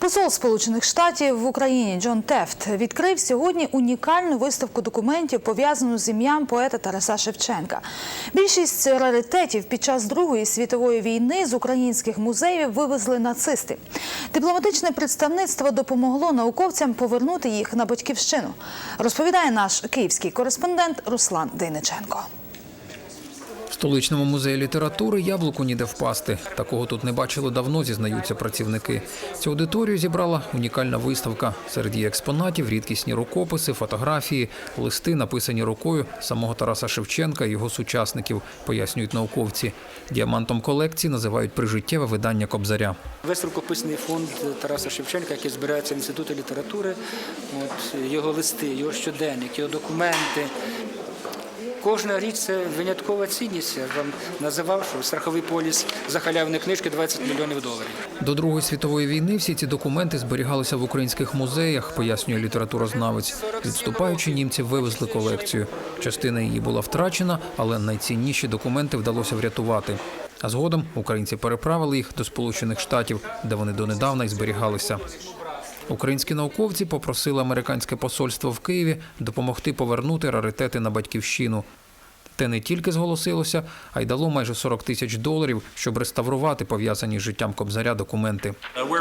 Посол Сполучених Штатів в Україні Джон Тефт відкрив сьогодні унікальну виставку документів, пов'язану з ім'ям поета Тараса Шевченка. Більшість раритетів під час Другої світової війни з українських музеїв вивезли нацисти. Дипломатичне представництво допомогло науковцям повернути їх на батьківщину. Розповідає наш київський кореспондент Руслан Дейниченко. В столичному музеї літератури яблуку ніде впасти. Такого тут не бачили давно, зізнаються працівники. Цю аудиторію зібрала унікальна виставка. Серед її експонатів рідкісні рукописи, фотографії, листи, написані рукою самого Тараса Шевченка і його сучасників, пояснюють науковці. Діамантом колекції називають прижиттєве видання Кобзаря. Весь рукописний фонд Тараса Шевченка, який збирається в інституті літератури, от, його листи, його щоденник, його документи. Кожна річ це виняткова цінність. Я вам називав, що страховий поліс за халявні книжки 20 мільйонів доларів. До Другої світової війни всі ці документи зберігалися в українських музеях, пояснює літературознавець. Відступаючи, німці вивезли колекцію. Частина її була втрачена, але найцінніші документи вдалося врятувати. А згодом українці переправили їх до Сполучених Штатів, де вони донедавна й зберігалися. Українські науковці попросили американське посольство в Києві допомогти повернути раритети на батьківщину. Те не тільки зголосилося, а й дало майже 40 тисяч доларів, щоб реставрувати пов'язані з життям Кобзаря документи. Uh,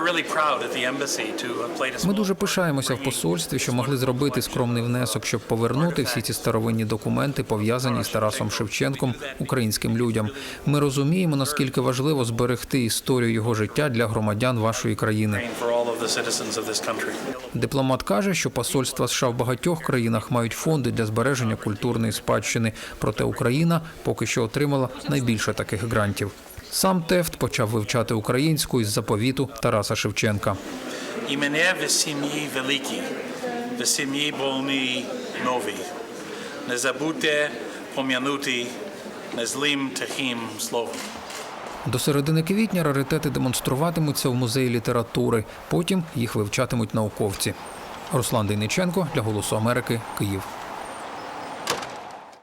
Ми дуже пишаємося в посольстві, що могли зробити скромний внесок, щоб повернути всі ці старовинні документи, пов'язані з Тарасом Шевченком, українським людям. Ми розуміємо, наскільки важливо зберегти історію його життя для громадян вашої країни. Дипломат каже, що посольства США в багатьох країнах мають фонди для збереження культурної спадщини. Проте Україна поки що отримала найбільше таких грантів. Сам Тефт почав вивчати українську із заповіту Тараса Шевченка. І мене в сім'ї великій, в сім'ї повній новій. Не забудьте пом'янути незлим тихим словом. До середини квітня раритети демонструватимуться в музеї літератури. Потім їх вивчатимуть науковці. Руслан Дейниченко для Голосу Америки, Київ.